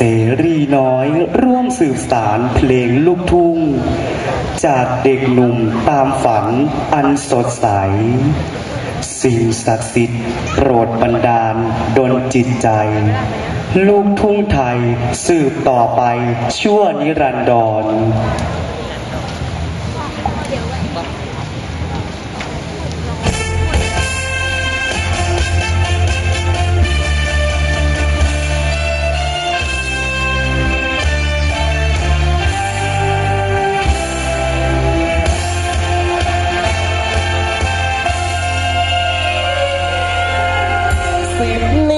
เสรีน้อยร่วมสืบสารเพลงลูกทุ่ง จากเด็กหนุ่มตามฝันอันสดใส สิ่งศักดิ์สิทธิ์โปรดบันดาลดนจิตใจ ลูกทุ่งไทยสืบต่อไปชั่วนิรันดร clear.